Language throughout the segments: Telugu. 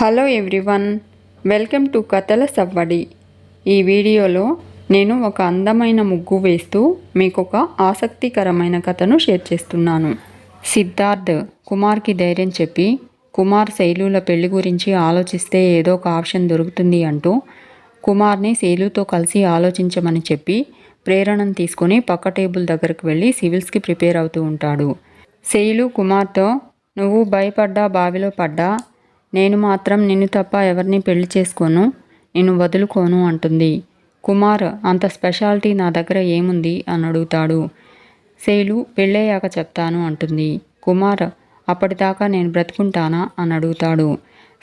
హలో ఎవ్రీవన్ వెల్కమ్ టు కథల సవ్వడి. ఈ వీడియోలో నేను ఒక అందమైన ముగ్గు వేస్తూ మీకు ఒక ఆసక్తికరమైన కథను షేర్ చేస్తున్నాను. సిద్ధార్థ్ కుమార్కి ధైర్యం చెప్పి కుమార్ శైలుల పెళ్ళి గురించి ఆలోచిస్తే ఏదో ఒక ఆప్షన్ దొరుకుతుంది అంటూ కుమార్ని శైలుతో కలిసి ఆలోచించమని చెప్పి ప్రేరణను తీసుకొని పక్క టేబుల్ దగ్గరకు వెళ్ళి సివిల్స్కి ప్రిపేర్ అవుతూ ఉంటాడు. శైలు కుమార్తో నువ్వు భయపడ్డా బావిలో పడ్డా నేను మాత్రం నిన్ను తప్ప ఎవరిని పెళ్ళి చేసుకోను నిన్ను వదులుకోను అంటుంది. కుమార్ అంత స్పెషాలిటీ నా దగ్గర ఏముంది? అని అడుగుతాడు. శైలు పెళ్ళయ్యాక చెప్తాను అంటుంది. కుమార్ అప్పటిదాకా నేను బ్రతుకుంటానా? అని అడుగుతాడు.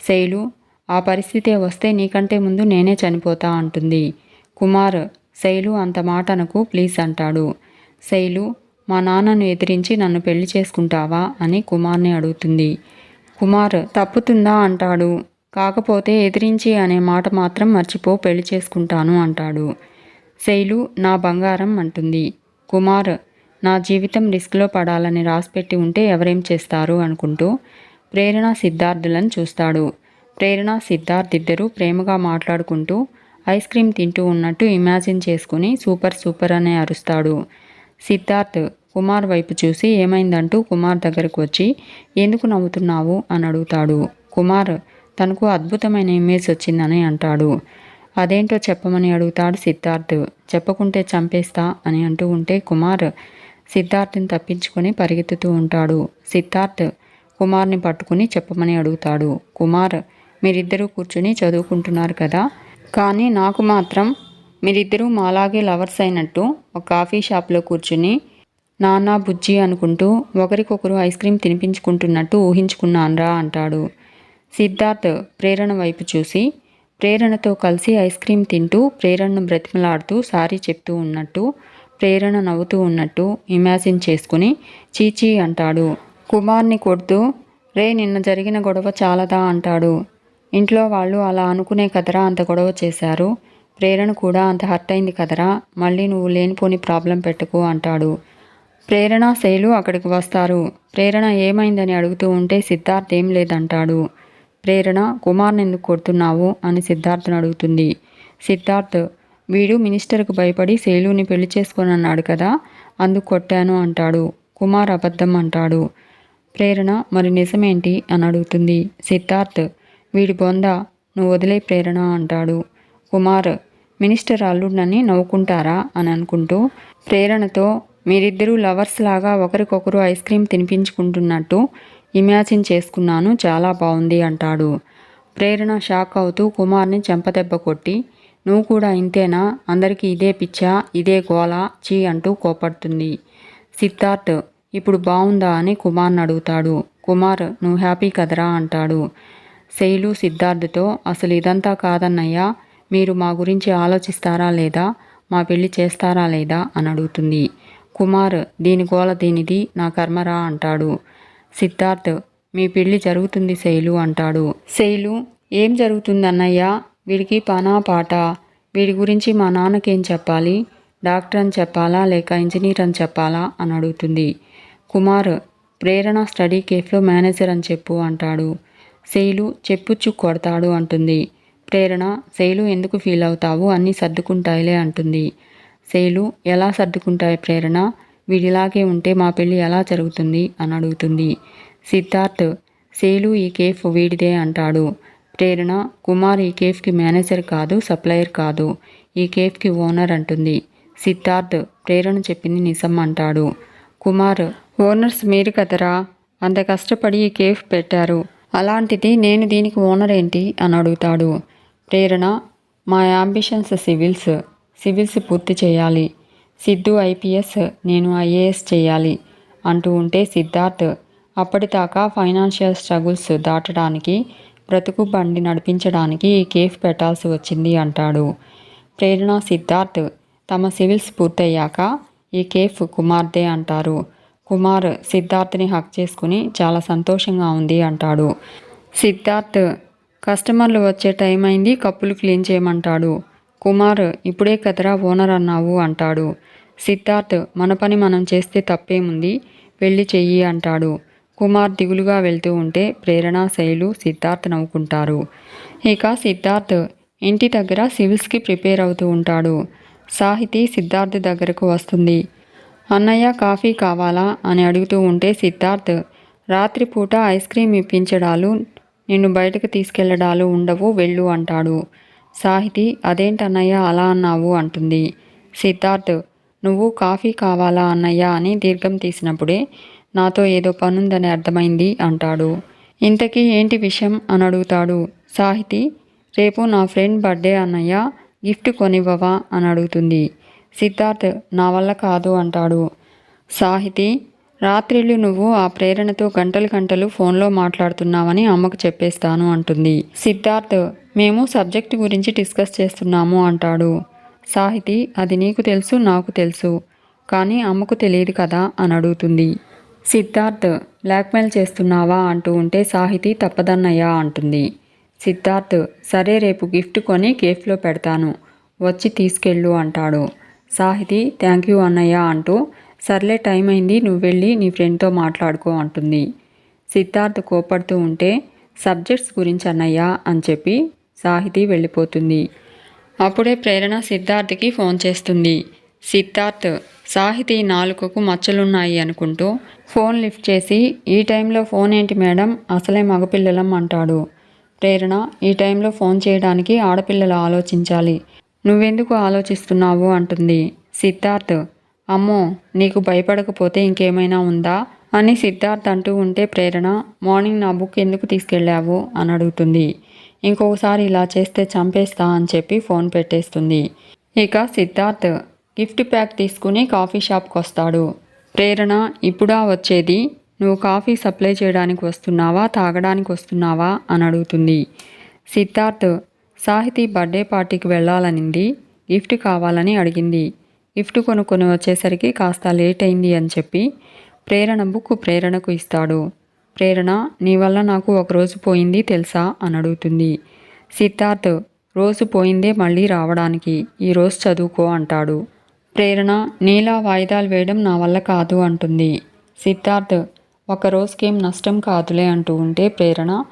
శైలు ఆ పరిస్థితే వస్తే నీకంటే ముందు నేనే చనిపోతా అంటుంది. కుమార్ శైలు అంత మాట అనకు ప్లీజ్ అంటాడు. శైలు మా నాన్నను ఎదిరించి నన్ను పెళ్ళి చేసుకుంటావా? అని కుమార్ని అడుగుతుంది. కుమార్ తప్పుతుందా? అంటాడు. కాకపోతే ఎదిరించి అనే మాట మాత్రం మర్చిపో పెళ్ళి చేసుకుంటాను అంటాడు. శైలు నా బంగారం అంటుంది. కుమార్ నా జీవితం రిస్క్లో పడాలని రాసిపెట్టి ఉంటే ఎవరేం చేస్తారు? అనుకుంటూ ప్రేరణ సిద్ధార్థులను చూస్తాడు. ప్రేరణ సిద్ధార్థ్ ఇద్దరు ప్రేమగా మాట్లాడుకుంటూ ఐస్ క్రీమ్ తింటూ ఉన్నట్టు ఇమాజిన్ చేసుకుని సూపర్ సూపర్ అని అరుస్తాడు. సిద్ధార్థ్ కుమార్ వైపు చూసి ఏమైందంటూ కుమార్ దగ్గరకు వచ్చి ఎందుకు నవ్వుతున్నావు? అని అడుగుతాడు. కుమార్ తనకు అద్భుతమైన ఇమేజ్ వచ్చిందని అంటాడు. అదేంటో చెప్పమని అడుగుతాడు సిద్ధార్థ్. చెప్పకుంటే చంపేస్తా అని అంటూ ఉంటే కుమార్ సిద్ధార్థ్ని తప్పించుకొని పరిగెత్తుతూ ఉంటాడు. సిద్ధార్థ్ కుమార్ని పట్టుకుని చెప్పమని అడుగుతాడు. కుమార్ మీరిద్దరూ కూర్చుని చదువుకుంటున్నారు కదా? కానీ నాకు మాత్రం మీరిద్దరూ మాలాగే లవర్స్ అయినట్టు ఒక కాఫీ షాప్లో కూర్చుని నానా బుజ్జి అనుకుంటూ ఒకరికొకరు ఐస్ క్రీమ్ తినిపించుకుంటున్నట్టు ఊహించుకున్నాన్రా అంటాడు. సిద్ధార్థ్ ప్రేరణ వైపు చూసి ప్రేరణతో కలిసి ఐస్ క్రీమ్ తింటూ ప్రేరణను బ్రతిమలాడుతూ సారీ చెప్తూ ఉన్నట్టు ప్రేరణ నవ్వుతూ ఉన్నట్టు ఇమాజిన్ చేసుకుని చీచీ అంటాడు. కుమార్ని కొడుతూ రే నిన్న జరిగిన గొడవ చాలదా? అంటాడు. ఇంట్లో వాళ్ళు అలా అనుకునే కదరా అంత గొడవ చేశారు. ప్రేరణ కూడా అంత హర్ట్ అయింది కదరా? మళ్ళీ నువ్వు లేనిపోని ప్రాబ్లం పెట్టుకో అంటాడు. ప్రేరణ శైలు అక్కడికి వస్తారు. ప్రేరణ ఏమైందని అడుగుతూ ఉంటే సిద్ధార్థ్ ఏం లేదంటాడు. ప్రేరణ కుమార్ని ఎందుకు కొడుతున్నావు? అని సిద్ధార్థను అడుగుతుంది. సిద్ధార్థ్ వీడు మినిస్టర్కు భయపడి శైలుని పెళ్ళి చేసుకొని అన్నాడు కదా అందుకు కొట్టాను అంటాడు. కుమార్ అబద్ధం అంటాడు. ప్రేరణ మరి నిజమేంటి? అని అడుగుతుంది. సిద్ధార్థ్ వీడి బొంద నువ్వు వదిలే ప్రేరణ అంటాడు. కుమార్ మినిస్టర్ అల్లుడినని నవ్వుకుంటారా? అని అనుకుంటూ ప్రేరణతో మీరిద్దరూ లవర్స్ లాగా ఒకరికొకరు ఐస్ క్రీమ్ తినిపించుకుంటున్నట్టు ఇమాజిన్ చేసుకున్నాను. చాలా బాగుంది అంటాడు. ప్రేరణ షాక్ అవుతూ కుమార్ని చెంపదెబ్బ కొట్టి నువ్వు కూడా ఇంతేనా? అందరికీ ఇదే పిచ్చా ఇదే గోల చీ అంటూ కోపడుతుంది. సిద్ధార్థ్ ఇప్పుడు బాగుందా అని కుమార్ని అడుగుతాడు. కుమార్ నువ్వు హ్యాపీ కదరా అంటాడు. శైలు సిద్ధార్థ్తో అసలు ఇదంతా కాదన్నయ్యా మీరు మా గురించి ఆలోచిస్తారా లేదా? మా పెళ్ళి చేస్తారా లేదా? అని అడుగుతుంది. కుమార్ దీని గోల దీనిది నా కర్మరా అంటాడు. సిద్ధార్థ్ మీ పెళ్ళి జరుగుతుంది శైలు అంటాడు. శైలు ఏం జరుగుతుందన్నయ్యా? వీడికి పానా పాట? వీడి గురించి మా నాన్నకేం చెప్పాలి? డాక్టర్ అని చెప్పాలా? లేక ఇంజనీర్ అని చెప్పాలా అని అడుగుతుంది. కుమార్ ప్రేరణ స్టడీ కేఫ్లో మేనేజర్ అని చెప్పు అంటాడు. శైలు చెప్పుచ్చు కొడతాడు అంటుంది. ప్రేరణ శైలు ఎందుకు ఫీల్ అవుతావు? అన్నీ సర్దుకుంటాయిలే అంటుంది. శైలు ఎలా సర్దుకుంటాయి ప్రేరణ? వీడిలాగే ఉంటే మా పెళ్ళి ఎలా జరుగుతుంది? అని అడుగుతుంది. సిద్ధార్థ్ శైలు ఈ కేఫ్ వీడిదే అంటాడు. ప్రేరణ కుమార్ ఈ కేఫ్కి మేనేజర్ కాదు సప్లయర్ కాదు. ఈ కేఫ్కి ఓనర్ అంటుంది. సిద్ధార్థ్ ప్రేరణ చెప్పింది నిజం అంటాడు. కుమార్ ఓనర్స్ మీరు కదరా? అంత కష్టపడి ఈ కేఫ్ పెట్టారు. అలాంటిది నేను దీనికి ఓనర్ ఏంటి? అని అడుగుతాడు. ప్రేరణ మా యాంబిషన్స్ సివిల్స్ సివిల్స్ పూర్తి చేయాలి. సిద్ధు ఐపీఎస్ నేను ఐఏఎస్ చేయాలి అంటూ ఉంటే సిద్ధార్థ్ అప్పటిదాకా ఫైనాన్షియల్ స్ట్రగుల్స్ దాటడానికి బ్రతుకు బండి నడిపించడానికి ఈ కేఫ్ పెట్టాల్సి వచ్చింది అంటాడు. ప్రేరణ సిద్ధార్థ్ తమ సివిల్స్ పూర్తయ్యాక ఈ కేఫ్ కుమార్దే అంటారు. కుమార్ సిద్ధార్థ్ని హక్ చేసుకుని చాలా సంతోషంగా ఉంది అంటాడు. సిద్ధార్థ్ కస్టమర్లు వచ్చే టైం అయింది కప్పులు క్లీన్ చేయమంటాడు. కుమార్ ఇప్పుడే కదరా ఓనర్ అన్నావు అంటాడు. సిద్ధార్థ్ మన పని మనం చేస్తే తప్పేముంది? వెళ్ళి చెయ్యి అంటాడు. కుమార్ దిగులుగా వెళ్తూ ఉంటే ప్రేరణ శైలు సిద్ధార్థ్ నవ్వుకుంటారు. ఇక సిద్ధార్థ్ ఇంటి దగ్గర సివిల్స్కి ప్రిపేర్ అవుతూ ఉంటాడు. సాహితీ సిద్ధార్థ్ దగ్గరకు వస్తుంది. అన్నయ్య కాఫీ కావాలా? అని అడుగుతూ ఉంటే సిద్ధార్థ్ రాత్రిపూట ఐస్ క్రీమ్ ఇప్పించడాలు నిన్ను బయటకు తీసుకెళ్ళడాలు ఉండవు వెళ్ళు అంటాడు. సాహితి అదేంటన్నయ్య అలా అన్నావు అంటుంది. సిద్ధార్థ్ నువ్వు కాఫీ కావాలా అన్నయ్య అని దీర్ఘం తీసినప్పుడే నాతో ఏదో పనుందని అర్థమైంది అంటాడు. ఇంతకీ ఏంటి విషయం? అని అడుగుతాడు. సాహితి రేపు నా ఫ్రెండ్ బర్త్డే అన్నయ్య గిఫ్ట్ కొనివ్వవా? అని అడుగుతుంది. సిద్ధార్థ్ నా వల్ల కాదు అంటాడు. సాహితి రాత్రిళ్ళు నువ్వు ఆ ప్రేరణతో గంటలు గంటలు ఫోన్లో మాట్లాడుతున్నావని అమ్మకు చెప్పేస్తాను అంటుంది. సిద్ధార్థ్ మేము సబ్జెక్ట్ గురించి డిస్కస్ చేస్తున్నాము అంటాడు. సాహితి అది నీకు తెలుసు నాకు తెలుసు కానీ అమ్మకు తెలియదు కదా అని అడుగుతుంది. సిద్ధార్థ్ బ్లాక్మెయిల్ చేస్తున్నావా అంటూ ఉంటే సాహితి తప్పదన్నయ్యా అంటుంది. సిద్ధార్థ్ సరే రేపు గిఫ్ట్ కొని కేఫ్లో పెడతాను వచ్చి తీసుకెళ్ళు అంటాడు. సాహితి థ్యాంక్ యూ అన్నయ్య అంటూ సర్లే టైం అయింది నువ్వు వెళ్ళి నీ ఫ్రెండ్తో మాట్లాడుకో అంటుంది. సిద్ధార్థ్ కోపడుతూ ఉంటే సబ్జెక్ట్స్ గురించి అన్నయ్య అని చెప్పి సాహితి వెళ్ళిపోతుంది. అప్పుడే ప్రేరణ సిద్ధార్థ్కి ఫోన్ చేస్తుంది. సిద్ధార్థ్ సాహితి నాలుకకు మచ్చలున్నాయి అనుకుంటూ ఫోన్ లిఫ్ట్ చేసి ఈ టైంలో ఫోన్ ఏంటి మేడం? అసలే మగపిల్లలం అంటాడు. ప్రేరణ ఈ టైంలో ఫోన్ చేయడానికి ఆడపిల్లలు ఆలోచించాలి. నువ్వెందుకు ఆలోచిస్తున్నావు? అంటుంది. సిద్ధార్థ్ అమ్మో నీకు భయపడకపోతే ఇంకేమైనా ఉందా? అని సిద్ధార్థ్ అంటూ ఉంటే ప్రేరణ మార్నింగ్ నా బుక్ ఎందుకు తీసుకెళ్ళావు? అని అడుగుతుంది. ఇంకొకసారి ఇలా చేస్తే చంపేస్తా అని చెప్పి ఫోన్ పెట్టేస్తుంది. ఇక సిద్ధార్థ్ గిఫ్ట్ ప్యాక్ తీసుకుని కాఫీ షాప్కి వస్తాడు. ప్రేరణ ఇప్పుడా వచ్చేది? నువ్వు కాఫీ సప్లై చేయడానికి వస్తున్నావా? తాగడానికి వస్తున్నావా? అని అడుగుతుంది. సిద్ధార్థ్ సాహితీ బర్త్డే పార్టీకి వెళ్ళాలనింది. గిఫ్ట్ కావాలని అడిగింది. గిఫ్ట్ కొనుక్కొని వచ్చేసరికి కాస్త లేట్ అయింది అని చెప్పి ప్రేరణ బుక్ ప్రేరణకు ఇస్తాడు. ప్రేరణ నీ వల్ల నాకు ఒక రోజు పోయింది తెలుసా? అని అడుగుతుంది. సిద్ధార్థ్ రోజు పోయిందే మళ్ళీ రావడానికి. ఈ రోజు చదువుకో అంటాడు. ప్రేరణ నీలా వాయిదాలు వేయడం నా వల్ల కాదు అంటుంది. సిద్ధార్థ్ ఒక రోజుకేం నష్టం కాదులే అంటూ ఉంటే ప్రేరణ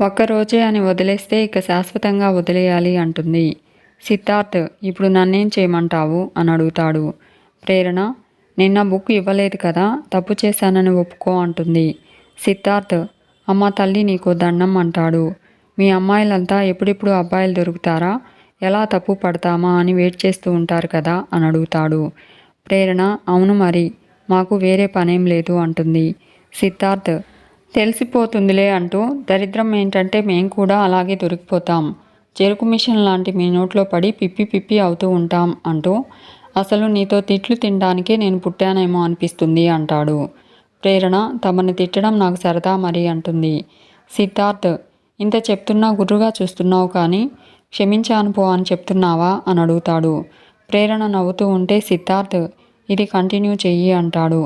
ఒక్కరోజే అని వదిలేస్తే ఇక శాశ్వతంగా వదిలేయాలి అంటుంది. సిద్ధార్థ్ ఇప్పుడు నన్నేం చేయమంటావు? అని అడుగుతాడు. ప్రేరణ నిన్న బుక్ ఇవ్వలేదు కదా తప్పు చేశానని ఒప్పుకో అంటుంది. సిద్ధార్థ్ అమ్మ తల్లి నీకు దండం అంటాడు. మీ అమ్మాయిలంతా ఎప్పుడెప్పుడు అబ్బాయిలు దొరుకుతారా? ఎలా తప్పు పడతామా అని వెయిట్ చేస్తూ ఉంటారు కదా అని అడుగుతాడు. ప్రేరణ అవును మరి మాకు వేరే పనేం లేదు అంటుంది. సిద్ధార్థ్ తెలిసిపోతుందిలే అంటూ దరిద్రం ఏంటంటే మేం కూడా అలాగే దొరికిపోతాం. చెరుకు మిషన్ లాంటి మీ నోట్లో పడి పిప్పి పిప్పి అవుతూ ఉంటాం అంటూ అసలు నీతో తిట్లు తినడానికే నేను పుట్టానేమో అనిపిస్తుంది అంటాడు. ప్రేరణ తమని తిట్టడం నాకు సరదా మరి అంటుంది. సిద్ధార్థ్ ఇంత చెప్తున్నా గుర్రుగా చూస్తున్నావు కానీ క్షమించాను పో అని చెప్తున్నావా అని అడుగుతాడు. ప్రేరణ నవ్వుతూ ఉంటే సిద్ధార్థ్ ఇది కంటిన్యూ చెయ్యి అంటాడు.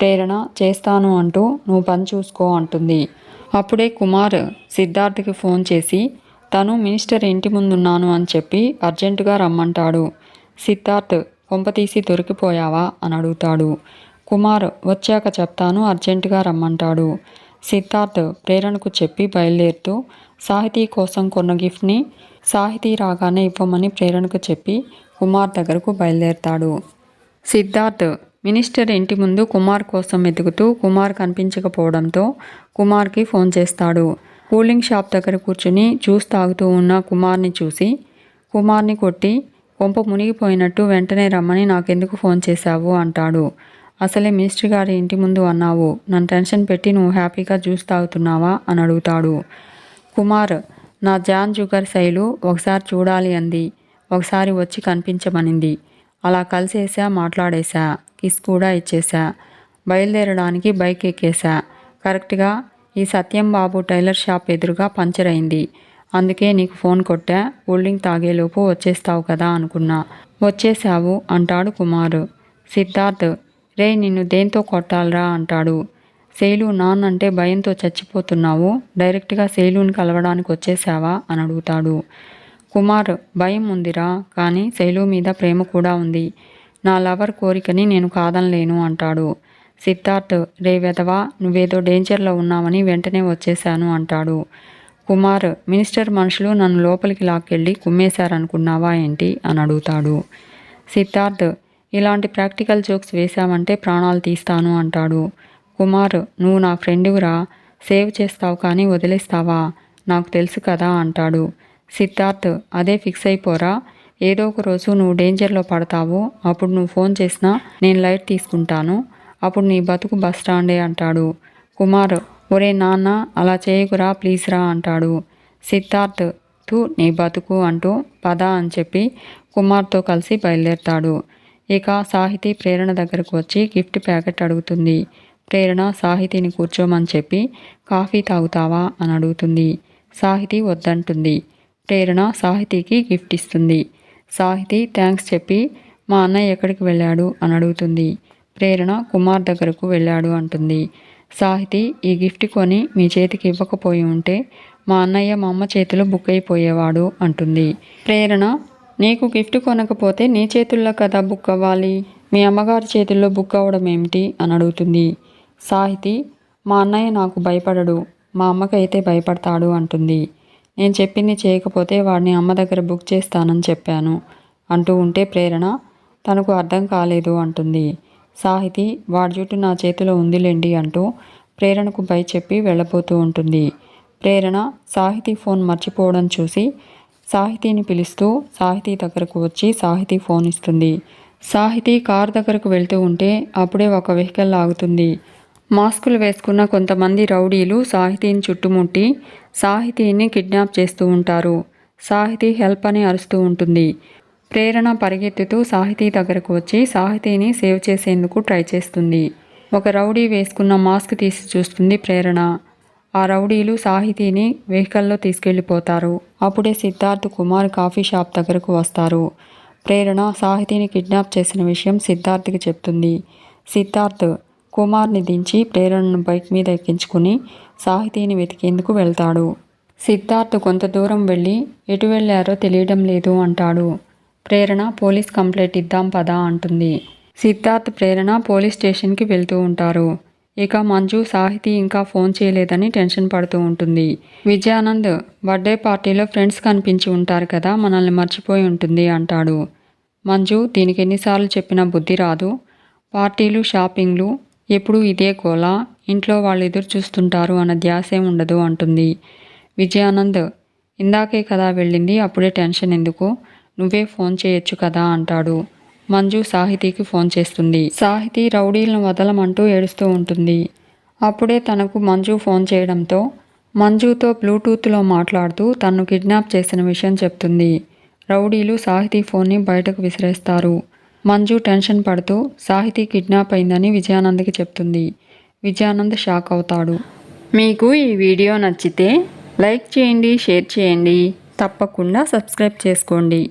ప్రేరణ చేస్తాను అంటూ నువ్వు పని చూసుకో అంటుంది. అప్పుడే కుమార్ సిద్ధార్థ్కి ఫోన్ చేసి తను మినిస్టర్ ఇంటి ముందున్నాను అని చెప్పి అర్జెంటుగా రమ్మంటాడు. సిద్ధార్థ్ కొంపతీసి దొరికిపోయావా? అని అడుగుతాడు. కుమార్ వచ్చాక చెప్తాను అర్జెంటుగా రమ్మంటాడు. సిద్ధార్థ్ ప్రేరణకు చెప్పి బయలుదేరుతూ సాహితీ కోసం కొన్న గిఫ్ట్ని సాహితీ రాగానే ఇవ్వమని ప్రేరణకు చెప్పి కుమార్ దగ్గరకు బయలుదేరతాడు. సిద్ధార్థ్ మినిస్టర్ ఇంటి ముందు కుమార్ కోసం వెతుకుతూ కుమార్ కనిపించకపోవడంతో కుమార్కి ఫోన్ చేస్తాడు. కూలింగ్ షాప్ దగ్గర కూర్చుని జ్యూస్ తాగుతూ ఉన్న కుమార్ని చూసి కుమార్ని కొట్టి కొంప మునిగిపోయినట్టు వెంటనే రమ్మని నాకెందుకు ఫోన్ చేశావు? అంటాడు. అసలే మినిస్టర్ గారి ఇంటి ముందు అన్నావు. నన్ను టెన్షన్ పెట్టి నువ్వు హ్యాపీగా జ్యూస్ తాగుతున్నావా? అని అడుగుతాడు. కుమార్ నా జాన్ జుగర్ శైలు ఒకసారి చూడాలి అంది. ఒకసారి వచ్చి కనిపించమనింది. అలా కలిసేసా మాట్లాడేశా కిస్ కూడా ఇచ్చేసా. బయలుదేరడానికి బైక్ ఎక్కేసా. కరెక్ట్గా ఈ సత్యం బాబు టైలర్ షాప్ ఎదురుగా పంచర్ అయింది. అందుకే నీకు ఫోన్ కొట్టా కూల్డ్రింక్ తాగేలోపు వచ్చేస్తావు కదా అనుకున్నా. వచ్చేసావు అంటాడు కుమారు. సిద్ధార్థ్ రే నిన్ను దేంతో కొట్టాలరా అంటాడు. శైలు నాన్నంటే భయంతో చచ్చిపోతున్నావు. డైరెక్ట్గా శైలుని కలవడానికి వచ్చేసావా అని అడుగుతాడు. కుమార్ భయం ఉందిరా కానీ శైలు మీద ప్రేమ కూడా ఉంది. నా లవర్ కోరికని నేను కాదనలేను అంటాడు. సిద్ధార్థ్ రే వెధవా నువ్వేదో డేంజర్లో ఉన్నావని వెంటనే వచ్చేశాను అంటాడు. కుమార్ మినిస్టర్ మనుషులు నన్ను లోపలికి లాక్కెళ్ళి కుమ్మేశారనుకున్నావా ఏంటి? అని అడుగుతాడు. సిద్ధార్థ్ ఇలాంటి ప్రాక్టికల్ జోక్స్ వేశామంటే ప్రాణాలు తీస్తాను అంటాడు. కుమార్ నువ్వు నా ఫ్రెండురా సేవ్ చేస్తావు కానీ వదిలేస్తావా? నాకు తెలుసు కదా అంటాడు. సిద్ధార్థ్ అదే ఫిక్స్ అయిపోరా. ఏదో ఒక రోజు నువ్వు డేంజర్లో పడతావు. అప్పుడు నువ్వు ఫోన్ చేసినా నేను లైట్ తీసుకుంటాను. అప్పుడు నీ బతుకు బస్ స్టాండే అంటాడు. కుమార్ ఒరే నాన్న అలా చేయకురా ప్లీజ్ రా అంటాడు. సిద్ధార్థ్ తూ నీ బతుకు అంటూ పద అని చెప్పి కుమార్తో కలిసి బయలుదేరతాడు. ఇక సాహితీ ప్రేరణ దగ్గరకు వచ్చి గిఫ్ట్ ప్యాకెట్ అడుగుతుంది. ప్రేరణ సాహితీని కూర్చోమని చెప్పి కాఫీ తాగుతావా? అని అడుగుతుంది. సాహితీ వద్దంటుంది. ప్రేరణ సాహితీకి గిఫ్ట్ ఇస్తుంది. సాహితీ థ్యాంక్స్ చెప్పి మా అన్నయ్య ఎక్కడికి వెళ్ళాడు? అని అడుగుతుంది. ప్రేరణ కుమార్ దగ్గరకు వెళ్ళాడు అంటుంది. సాహితి ఈ గిఫ్ట్ కొని మీ చేతికి ఇవ్వకపోయి ఉంటే మా అన్నయ్య మా అమ్మ చేతిలో బుక్ అయిపోయేవాడు అంటుంది. ప్రేరణ నీకు గిఫ్ట్ కొనకపోతే నీ చేతుల్లో కదా బుక్ అవ్వాలి? మీ అమ్మగారి చేతుల్లో బుక్ అవ్వడం ఏమిటి? అని అడుగుతుంది. సాహితి మా అన్నయ్య నాకు భయపడడు. మా అమ్మకైతే భయపడతాడు అంటుంది. నేను చెప్పింది చేయకపోతే వాడిని అమ్మ దగ్గర బుక్ చేస్తానని చెప్పాను. అంటూ ఉంటే ప్రేరణ తనకు అర్థం కాలేదు అంటుంది. సాహితి వాడి జుట్టు నా చేతిలో ఉందిలేండి అంటూ ప్రేరణకు పై చెప్పి వెళ్ళబోతూ ఉంటుంది. ప్రేరణ సాహితీ ఫోన్ మర్చిపోవడం చూసి సాహితీని పిలుస్తూ సాహితీ దగ్గరకు వచ్చి సాహితీ ఫోన్ ఇస్తుంది. సాహితీ కార్ దగ్గరకు వెళ్తూ ఉంటే అప్పుడే ఒక వెహికల్ ఆగుతుంది మాస్కులు వేసుకున్న కొంతమంది రౌడీలు సాహితీని చుట్టుముట్టి సాహితీని కిడ్నాప్ చేస్తూ ఉంటారు. సాహితీ హెల్ప్ అని అరుస్తూ ఉంటుంది. ప్రేరణ పరిగెత్తుతూ సాహితీ దగ్గరకు వచ్చి సాహితీని సేవ్ చేసేందుకు ట్రై చేస్తుంది. ఒక రౌడీ వేసుకున్న మాస్క్ తీసి చూస్తుంది ప్రేరణ. ఆ రౌడీలు సాహితీని వెహికల్లో తీసుకెళ్ళిపోతారు. అప్పుడే సిద్ధార్థ్ కుమార్ కాఫీ షాప్ దగ్గరకు వస్తారు. ప్రేరణ సాహితీని కిడ్నాప్ చేసిన విషయం సిద్ధార్థ్కి చెప్తుంది. సిద్ధార్థ్ కుమార్ని దించి ప్రేరణను బైక్ మీద ఎక్కించుకుని సాహితీని వెతికేందుకు వెళ్తాడు. సిద్ధార్థ్ కొంత దూరం వెళ్ళి ఎటు వెళ్ళారో తెలియడం లేదు అంటాడు. ప్రేరణ పోలీస్ కంప్లైంట్ ఇద్దాం పదా అంటుంది. సిద్ధార్థ్ ప్రేరణ పోలీస్ స్టేషన్కి వెళ్తూ ఉంటారు. ఇక మంజు సాహితీ ఇంకా ఫోన్ చేయలేదని టెన్షన్ పడుతూ ఉంటుంది. విజయానంద్ బర్త్డే పార్టీలో ఫ్రెండ్స్ కనిపించి ఉంటారు కదా మనల్ని మర్చిపోయి ఉంటుంది అంటాడు. మంజు దీనికి ఎన్నిసార్లు చెప్పినా బుద్ధి రాదు. పార్టీలు షాపింగ్లు ఎప్పుడూ ఇదే గోల ఇంట్లో వాళ్ళు ఎదురు చూస్తుంటారు అన్న ధ్యాసే ఉండదు అంటుంది. విజయానంద్ ఇందాకే కదా వెళ్ళింది అప్పుడే టెన్షన్ ఎందుకు? నువ్వే ఫోన్ చేయొచ్చు కదా అంటాడు. మంజు సాహితీకి ఫోన్ చేస్తుంది. సాహితీ రౌడీలను వదలమంటూ ఏడుస్తూ ఉంటుంది. అప్పుడే తనకు మంజు ఫోన్ చేయడంతో మంజుతో బ్లూటూత్లో మాట్లాడుతూ తన్ను కిడ్నాప్ చేసిన విషయం చెప్తుంది. రౌడీలు సాహితీ ఫోన్ని బయటకు విసిరేస్తారు. మంజు టెన్షన్ పడుతూ సాహితీ కిడ్నాప్ అయిందని విజయానంద్కి చెప్తుంది. విజయానంద్ షాక్ అవుతాడు. మీకు ఈ వీడియో నచ్చితే లైక్ చేయండి షేర్ చేయండి. తప్పకుండా సబ్స్క్రైబ్ చేసుకోండి.